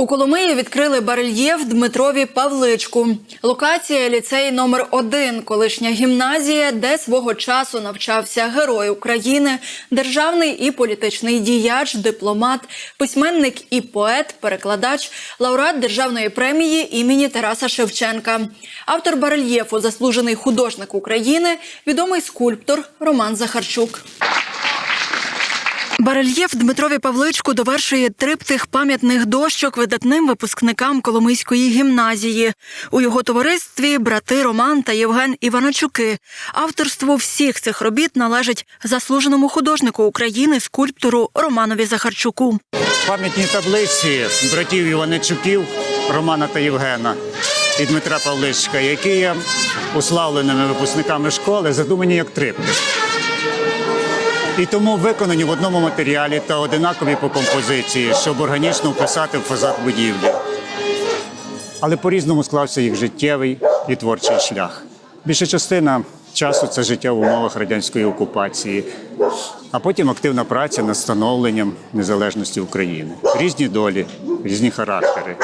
У Коломиї відкрили барельєф Дмитрові Павличку. Локація ліцей номер 1 колишня гімназія, де свого часу навчався герой України, державний і політичний діяч, дипломат, письменник і поет, перекладач, лауреат державної премії імені Тараса Шевченка. Автор барельєфу, заслужений художник України, відомий скульптор Роман Захарчук. Барельєф Дмитрові Павличку довершує триптих пам'ятних дощок видатним випускникам Коломийської гімназії. У його товаристві брати Роман та Євген Іваночуки. Авторство всіх цих робіт належить заслуженому художнику України, скульптору Романові Захарчуку. Пам'ятні таблиці братів Іваничуків Романа та Євгена і Дмитра Павличка, які є уславленими випускниками школи, задумані як триптих. І тому виконані в одному матеріалі та одинакові по композиції, щоб органічно вписати в фасад будівлі. Але по-різному склався їх життєвий і творчий шлях. Більша частина часу це життя в умовах радянської окупації, а потім активна праця над становленням незалежності України. Різні долі, різні характери.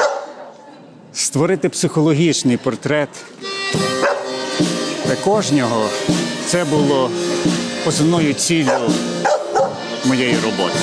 Створити психологічний портрет для кожного це було основною ціллю моєї роботи.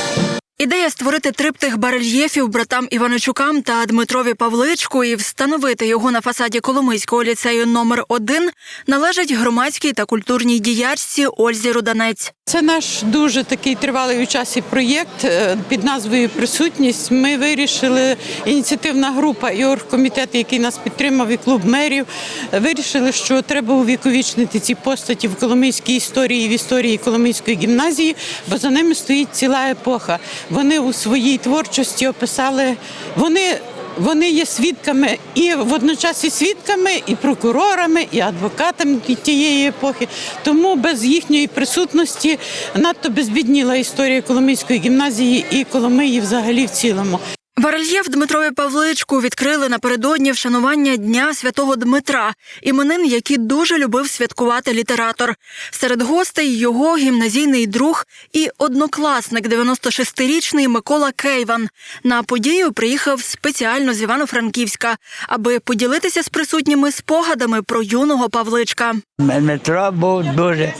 Ідея створити триптих барельєфів братам Іваничукам та Дмитрові Павличку і встановити його на фасаді Коломийського ліцею номер 1 належить громадській та культурній діячці Ользі Руданець. Це наш дуже такий тривалий у часі проєкт е, під назвою Присутність. Ми вирішили, ініціативна група і оргкомітет, який нас підтримав, і клуб мерів, е, вирішили, що треба увіковічнити ці постаті в коломийській історії, в історії Коломийської гімназії, бо за ними стоїть ціла епоха. Вони у своїй творчості описали, вони вони є свідками і водночас і свідками, і прокурорами, і адвокатами тієї епохи. Тому без їхньої присутності надто безбідніла історія Коломийської гімназії і Коломиї взагалі в цілому. Барельєф Дмитрові Павличку відкрили напередодні вшанування Дня Святого Дмитра, іменин, які дуже любив святкувати літератор. Серед гостей його гімназійний друг і однокласник 96-річний Микола Кейван. На подію приїхав спеціально з Івано-Франківська, аби поділитися з присутніми спогадами про юного Павличка. Дмитро був дуже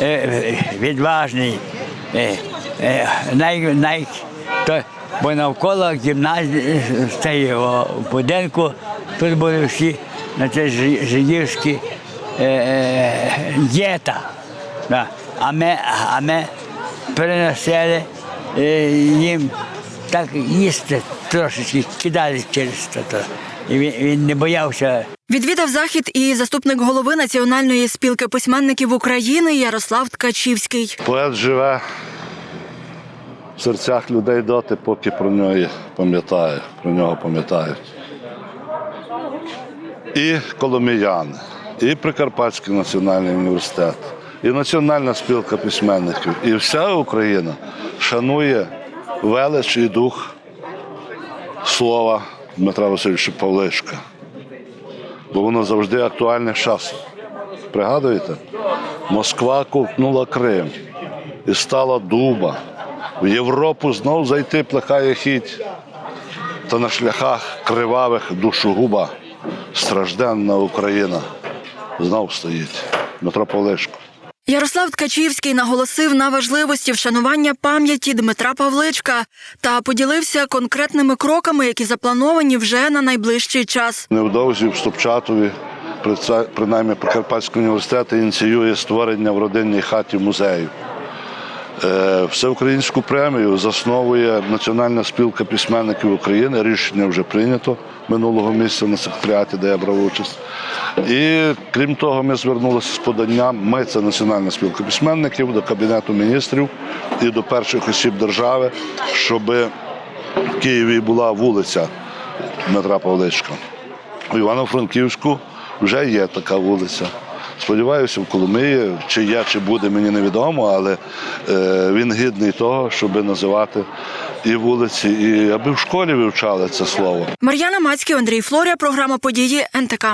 е, відважний. Е, е, най, най, то, бо навколо гімназії цього будинку тут були всі на це жи- жидівські е, е, діта. Да. А ми, а ми приносили е, їм так їсти трошечки, кидали через то. І він, він не боявся Відвідав захід і заступник голови Національної спілки письменників України Ярослав Ткачівський. Поет живе в серцях людей доти, поки про нього пам'ятає, про нього пам'ятають. І коломіяни, і Прикарпатський національний університет, і Національна спілка письменників, і вся Україна шанує велич і дух слова Дмитра Васильовича Павличка. Бо воно завжди актуальне з часом. Пригадуєте? Москва ковтнула Крим і стала дуба. В Європу знов зайти плекає хідь. Та на шляхах кривавих душогуба стражденна Україна знов стоїть. Дмитро Павлишко. Ярослав Ткачівський наголосив на важливості вшанування пам'яті Дмитра Павличка та поділився конкретними кроками, які заплановані вже на найближчий час. Невдовзі в Стопчатові, принаймні Прикарпатський університет ініціює створення в родинній хаті музею. Е, Всеукраїнську премію засновує Національна спілка письменників України. Рішення вже прийнято минулого місяця на секретаріаті, де я брав участь. І крім того, ми звернулися з поданням. Ми це Національна спілка письменників до Кабінету міністрів і до перших осіб держави, щоб в Києві була вулиця Дмитра Павличка. У Івано-Франківську вже є така вулиця. Сподіваюся, в Коломиї, чи є, чи буде, мені невідомо, але е, він гідний того, щоб називати і вулиці, і аби в школі вивчали це слово. Мар'яна Мацький, Андрій Флорія, програма події НТК.